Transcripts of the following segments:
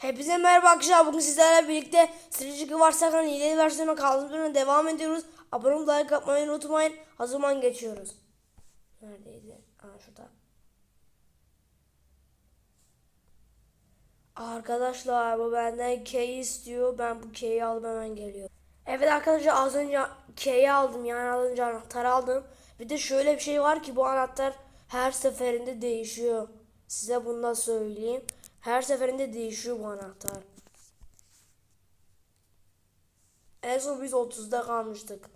Hepinize merhaba arkadaşlar. Bugün sizlerle birlikte Strateji Varsakan yeni versiyona kaldığımız bölümde devam ediyoruz. Abone olup like atmayı unutmayın. O zaman geçiyoruz. Neredeydi? Aa şurada. Arkadaşlar bu benden K'yi istiyor. Ben bu K'yi alıp hemen geliyorum. Evet arkadaşlar az önce K'yi aldım. Yani az önce anahtarı aldım. Bir de şöyle bir şey var ki bu anahtar her seferinde değişiyor. Size bunu da söyleyeyim. Her seferinde değişiyor bu anahtar. En son biz 30'da kalmıştık.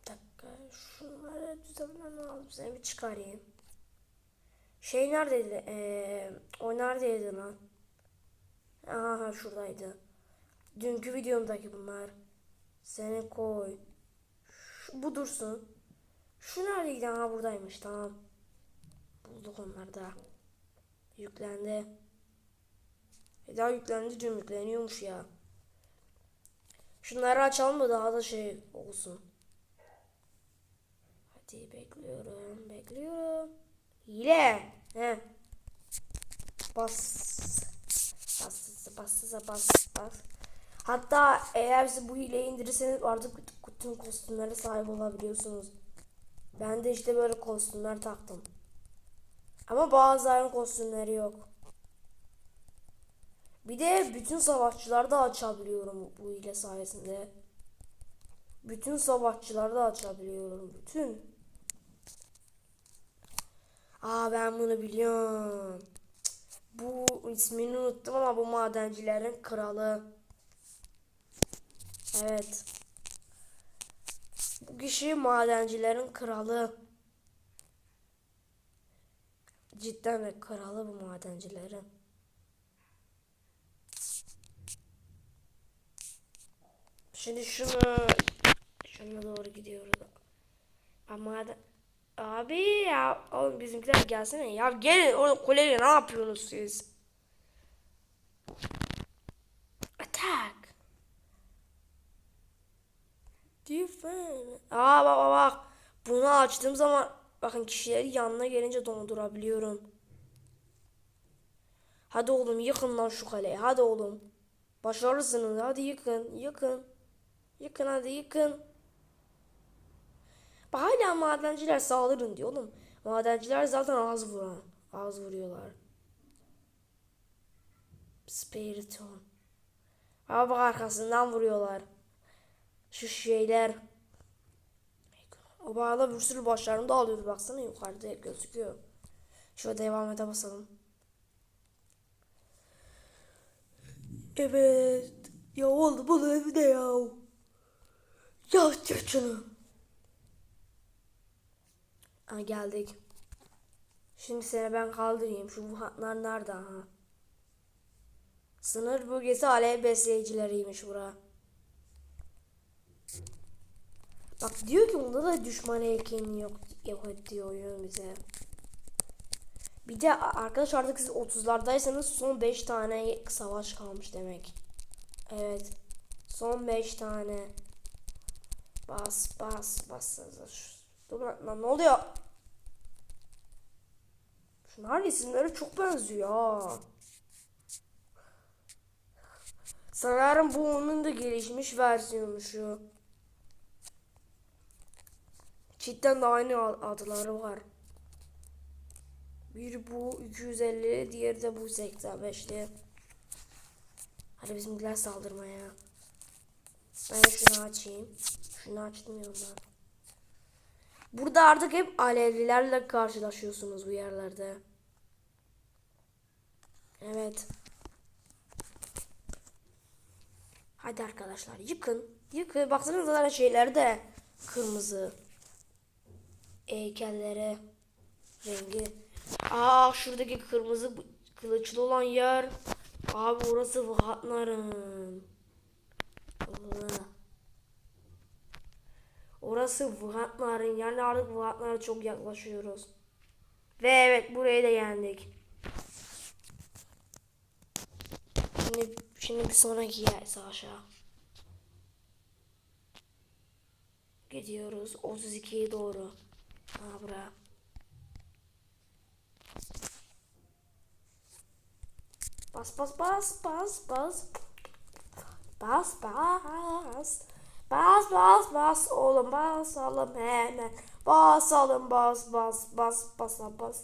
Bir dakika şunları düzenlemem lazım. Seni bir çıkarayım. Şey neredeydi? Ee, o neredeydi lan? Aha şuradaydı. Dünkü videomdaki bunlar. Seni koy. Şu, bu dursun. Şu neredeydi? Aha buradaymış tamam. Bulduk onları da. Yüklendi. E daha yüklendi diyorum yükleniyormuş ya. Şunları açalım da daha da şey olsun. Hadi bekliyorum, bekliyorum. Hile. He. Bas. Bas, bas, bas, bas, bas. Hatta eğer siz bu hileyi indirirseniz artık bütün kostümlere sahip olabiliyorsunuz. Ben de işte böyle kostümler taktım. Ama bazılarının kostümleri yok. Bir de bütün savaşçıları da açabiliyorum bu hile sayesinde. Bütün savaşçıları da açabiliyorum. Bütün. Aa ben bunu biliyorum. Bu ismini unuttum ama bu madencilerin kralı. Evet. Bu kişi madencilerin kralı. Cidden de kralı bu madencilerin. Şimdi şunu şuna doğru gidiyoruz. Ama da- abi ya oğlum bizimkiler gelsene ya gelin oğlum kuleyle ne yapıyorsunuz siz? Attack. Defend. Aa bak bak bak. Bunu açtığım zaman bakın kişileri yanına gelince dondurabiliyorum. Hadi oğlum yıkın lan şu kaleyi. Hadi oğlum. Başarırsınız. Hadi yıkın. Yıkın. Yıkın hadi yıkın. Bak hala madenciler saldırın diyor oğlum. Madenciler zaten az vuran. Az vuruyorlar. Spiriton. Ama bak arkasından vuruyorlar. Şu şeyler. O bir sürü başlarını da alıyordu. Baksana yukarıda gözüküyor. Şöyle devam ede basalım. Evet. Ya oğlum bunu evde ya. Ya çek şunu. Ha geldik. Şimdi seni ben kaldırayım. Şu vuhatlar nerede ha? Sınır bölgesi alev besleyicileriymiş bura. Bak diyor ki bunda da düşman heykelini yok, yok diyor oyun bize. Bir de arkadaş artık siz 30'lardaysanız son 5 tane savaş kalmış demek. Evet. Son 5 tane. Bas bas bas. Dur lan, lan ne oluyor? Şunlar isimleri çok benziyor. Sanırım bu onun da gelişmiş versiyonu şu. Cidden de aynı adları var. Bir bu 250, diğeri de bu 85'li. Hadi bizimkiler saldırmaya. Ben şunu açayım. Şunu açtım ben. Burada artık hep alevlilerle karşılaşıyorsunuz bu yerlerde. Evet. Hadi arkadaşlar yıkın. Yıkın. Baksanıza şeyler de kırmızı. Heykellere rengi. Aa şuradaki kırmızı kılıçlı olan yer. Abi orası Vuhatların. Orası Vuhatların. Yani artık Vuhatlara çok yaklaşıyoruz. Ve evet burayı da yendik. Şimdi, şimdi bir sonraki yer savaşa. Gidiyoruz 32'ye doğru. Ha bura. Bas bas bas bas bas. Bas bas. Bas bas bas oğlum basalım hemen. Basalım bas bas bas bas bas.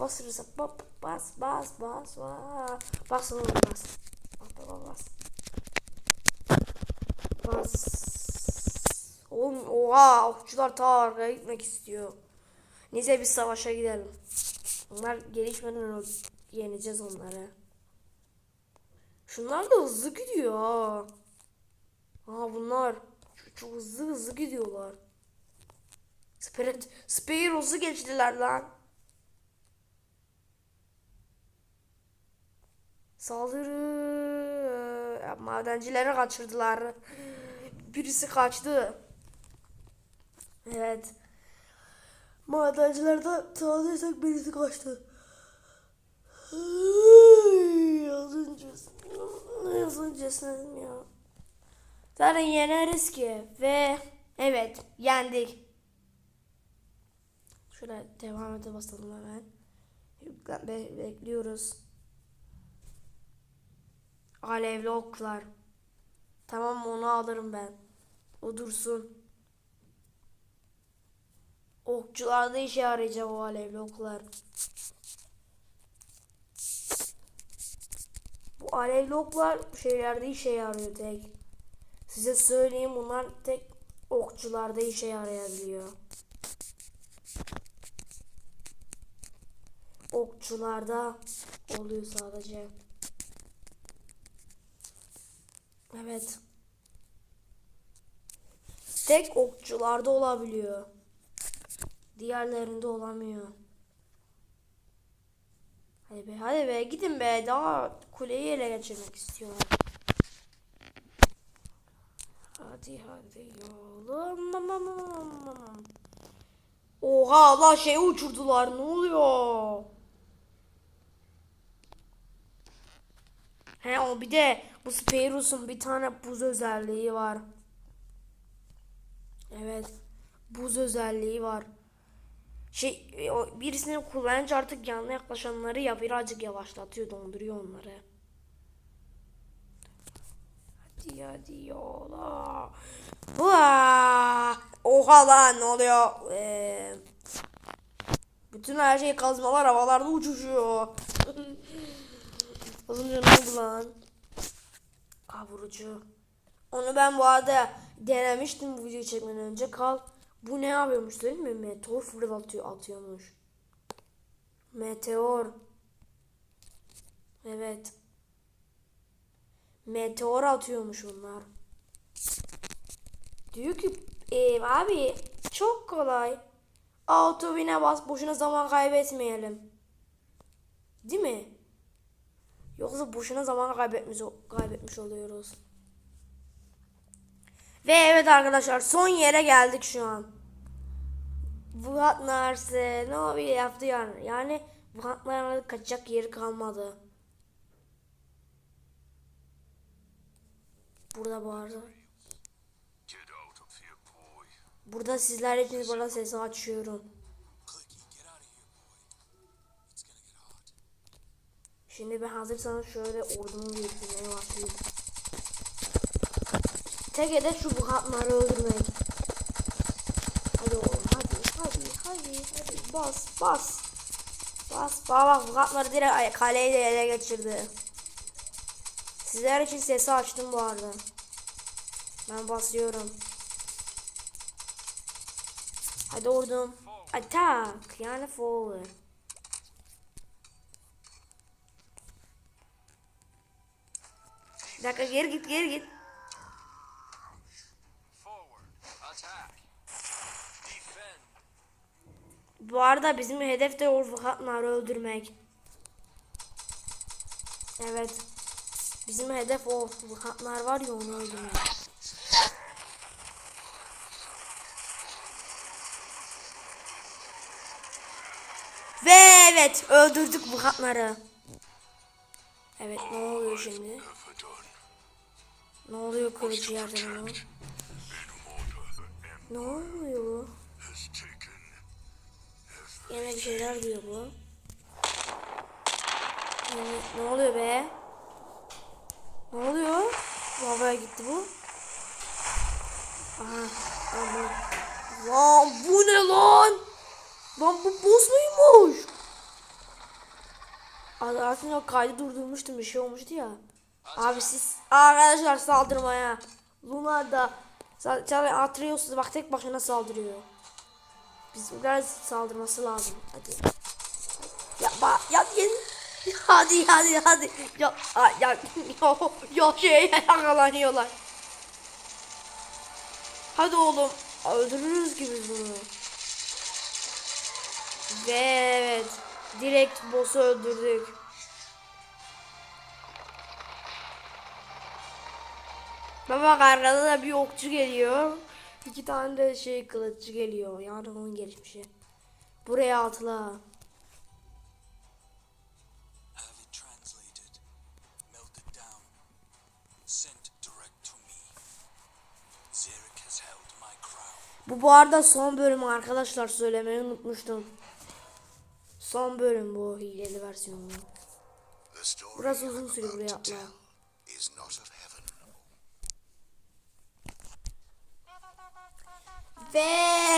Basırsa bas bas bas bas bas. Bas oğlum bas. Bas bas bas. Oğlum oha okçular ta gitmek istiyor. Neyse biz savaşa gidelim. Onlar gelişmeden yeneceğiz onları. Şunlar da hızlı gidiyor ha. Aa bunlar çok, çok hızlı hızlı gidiyorlar. Spirit, Spiros'u geçtiler lan. Saldırı. Madencileri kaçırdılar. Birisi kaçtı. Evet. Madencilerde tanıyorsak birisi kaçtı. Az önce az öncesinden ya. Zaten yeneriz ki ve evet yendik. Şöyle devam ede basalım hemen. Be- bekliyoruz. Alevli oklar. Tamam onu alırım ben. O dursun. Okçularda işe yarayacak o alevli oklar. Bu alevli oklar şeylerde işe yarıyor tek. Size söyleyeyim bunlar tek okçularda işe yarayabiliyor. Okçularda oluyor sadece. Evet. Tek okçularda olabiliyor. Diğerlerinde olamıyor. Hadi be hadi be gidin be daha kuleyi ele geçirmek istiyorlar. Hadi hadi yolum. Oha la şeyi uçurdular ne oluyor? He o bir de bu Spearus'un bir tane buz özelliği var. Evet. Buz özelliği var. Şey e, birisini kullanınca artık yanına yaklaşanları ya birazcık yavaşlatıyor, donduruyor onları. Hadi hadi yola. Vaa! Oha lan ne oluyor? Ee, bütün her şey kazmalar havalarda uçuşuyor. Az önce ne oldu lan? Kavurucu. Onu ben bu arada denemiştim bu videoyu çekmeden önce. Kal bu ne yapıyormuş değil mi? Meteor fırlatıyor atıyormuş. Meteor. Evet. Meteor atıyormuş onlar. Diyor ki e, abi çok kolay. Autovine bas boşuna zaman kaybetmeyelim. Değil mi? Yoksa boşuna zaman kaybetmiş, kaybetmiş oluyoruz. Ve evet arkadaşlar son yere geldik şu an. Vuhat Narse ne o bir yaptı yani. Yani Vuhat'ların kaçacak yeri kalmadı. Burada boy. Burada sizler için bana sesi açıyorum. Şimdi ben hazırsanız şöyle ordumu biriktirmeye başlayayım. Tek hedef şu Vuhat'ları öldürmek. Hadi oğlum hadi hadi hadi hadi bas bas. Bas bak Vuhat'ları direkt kaleyi de ele geçirdi. Sizler için sesi açtım bu arada. Ben basıyorum. Hadi ordum. Attack. Yani forward. Bir dakika geri git geri git. Forward. Attack. Defend. Bu arada bizim hedef de o Vuhat'ları öldürmek. Evet. Bizim hedef o Vuhat'lar var ya onu öldürmek. Ve evet öldürdük Vuhat'ları. Evet ne oluyor şimdi? Ne oluyor kılıcı yerden Ne oluyor? Yine bir şeyler diyor bu. Yani, ne oluyor be? Ne oluyor? Havaya gitti bu. Aha. Bu. Lan bu ne lan? Lan bu boss muymuş? Aslında kaydı durdurmuştum bir şey olmuştu ya. Abi siz arkadaşlar saldırmaya. Luna da sadece Atreus bak tek başına saldırıyor. Bizim biraz saldırması lazım. Hadi. Ya bak ya ya- hadi hadi hadi. Ya ya ya, ya şey yakalanıyorlar. Hadi oğlum öldürürüz ki biz bunu. Ve evet direkt boss'u öldürdük. Bak arkada da bir okçu geliyor. İki tane de şey kılıççı geliyor. Yani onun gelişmişi. Buraya atla. Bu bu arada son bölüm arkadaşlar söylemeyi unutmuştum. Son bölüm bu hileli versiyonu. Biraz uzun süre buraya atla. Ve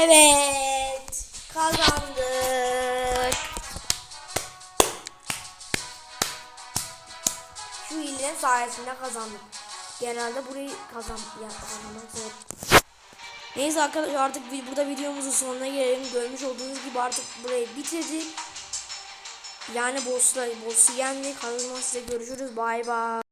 evet kazandık. Şu hile sayesinde kazandık. Genelde burayı kazan ya kazanmak zor. Neyse arkadaşlar artık burada videomuzun sonuna gelelim. Görmüş olduğunuz gibi artık burayı bitirdik. Yani boss'la boss'u yendik. Zaman size görüşürüz. Bay bay.